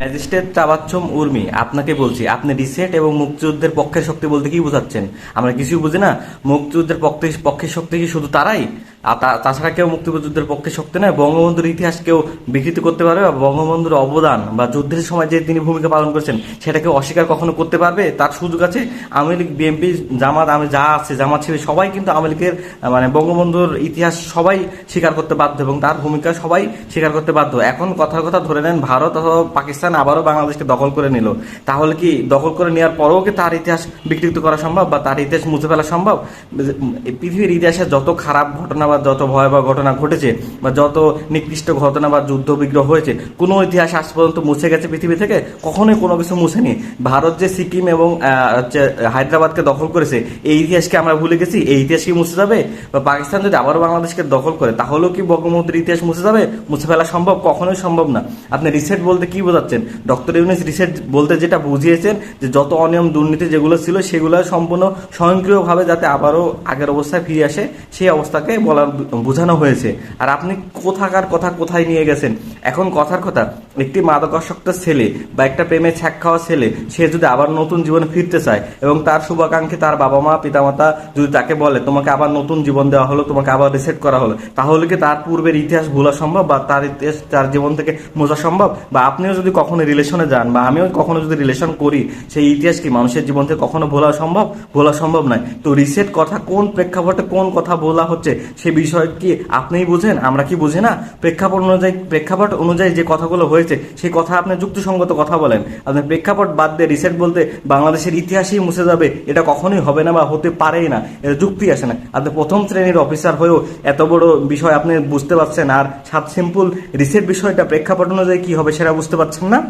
Magistrate তাবাচ্ছম Urmi, আপনাকে বলছি, আপনি রিসেট এবং মুক্তিযুদ্ধের পক্ষের শক্তি বলতে কি বোঝাচ্ছেন? আমরা কিছুই বুঝি না। মুক্তিযুদ্ধের পক্ষে পক্ষের শক্তি কি শুধু তারাই? আর তাছাড়া কেউ মুক্তিযুদ্ধের পক্ষে শক্তি নয়, বঙ্গবন্ধুর ইতিহাস কেউ বিকৃত করতে পারবে বা বঙ্গবন্ধুর অবদান বা যুদ্ধের সময় যে তিনি ভূমিকা পালন করেছেন সেটাকে অস্বীকার কখনো করতে পারবে? তার সুযোগ আছে আওয়ামী লীগ বিএনপি জামাত, আমি যা আছে, জামাত ছিল সবাই কিন্তু আওয়ামী লীগের মানে বঙ্গবন্ধুর ইতিহাস সবাই স্বীকার করতে বাধ্য এবং তার ভূমিকা সবাই স্বীকার করতে বাধ্য। এখন কথার কথা ধরে নেন, ভারত অথবা পাকিস্তান আবারও বাংলাদেশকে দখল করে নিল। তাহলে কি দখল করে নেওয়ার পরেও কি তার ইতিহাস বিকৃত করা সম্ভব বা তার ইতিহাস মুছে ফেলা সম্ভব? পৃথিবীর ইতিহাসে যত খারাপ ঘটনা বা যত ভয়াবহ ঘটনা ঘটেছে বা যত নিকৃষ্ট ঘটনা বা যুদ্ধ বিগ্রহ হয়েছে, কোনো ইতিহাস আজ পর্যন্ত মুছে গেছে পৃথিবী থেকে? কখনোই কোনো কিছু মুছেনি। ভারত যে সিকিম এবং হচ্ছে হায়দ্রাবাদকে দখল করেছে, এই ইতিহাসকে আমরা ভুলে গেছি? এই ইতিহাস কি মুছে যাবে? বা পাকিস্তান যদি আবারও বাংলাদেশকে দখল করে, তাহলেও কি বঙ্গবন্ধুর ইতিহাস মুছে যাবে? মুছে ফেলা সম্ভব? কখনোই সম্ভব না। আপনি রিসেট বলতে কি বোঝাচ্ছেন? ডক্টর ইউনিস রিসেট বলতে যেটা বুঝিয়েছেন, যে যত অনিয়ম দুর্নীতি যেগুলো ছিল, সেগুলো সম্পূর্ণ স্বয়ংক্রিয়ভাবে যাতে আবারও আগের অবস্থায় ফিরে আসে, সেই অবস্থাকে বলার বোঝানো হয়েছে। আর আপনি কোথাকার কথা কোথায় নিয়ে গেছেন? এখন কথার কথা, একটি মাদকাসক্ত ছেলে বা একটা প্রেমে ছ্যাক খাওয়া ছেলে, সে যদি আবার নতুন জীবনে ফিরতে চায় এবং তার শুভাকাঙ্ক্ষী তার বাবা মা পিতামাতা যদি তাকে বলে, তোমাকে আবার নতুন জীবন দেওয়া হলো, তোমাকে আবার রিসেট করা হলো, তাহলে কি তার পূর্বের ইতিহাস ভোলা সম্ভব বা তার ইতিহাস, তার জীবন থেকে মোজা সম্ভব? বা আপনিও যদি কখনো রিলেশনে যান বা আমিও কখনো যদি রিলেশন করি, সেই ইতিহাস কি মানুষের জীবন থেকে কখনো ভোলা সম্ভব? ভোলা সম্ভব নয়। তো রিসেট কথা কোন প্রেক্ষাপটে কোন কথা বলা হচ্ছে, সে বিষয় কি আপনিই বুঝেন, আমরা কি বুঝি না? প্রেক্ষাপট অনুযায়ী প্রেক্ষাপট অনুযায়ী যে কথাগুলো হয়েছে, সেই কথা আপনি যুক্তিসঙ্গত কথা বলেন। আপনি প্রেক্ষাপট বাদ দিয়ে রিসেট বলতে বাংলাদেশের ইতিহাসেই মুছে যাবে, এটা কখনোই হবে না বা হতে পারেই না এটা যুক্তি আসে না। আপনি প্রথম শ্রেণির অফিসার হয়েও এত বড় বিষয় আপনি বুঝতে পারছেন, আর সাত সিম্পল রিসেট বিষয়টা প্রেক্ষাপট অনুযায়ী কী হবে সেটা বুঝতে পারছেন না?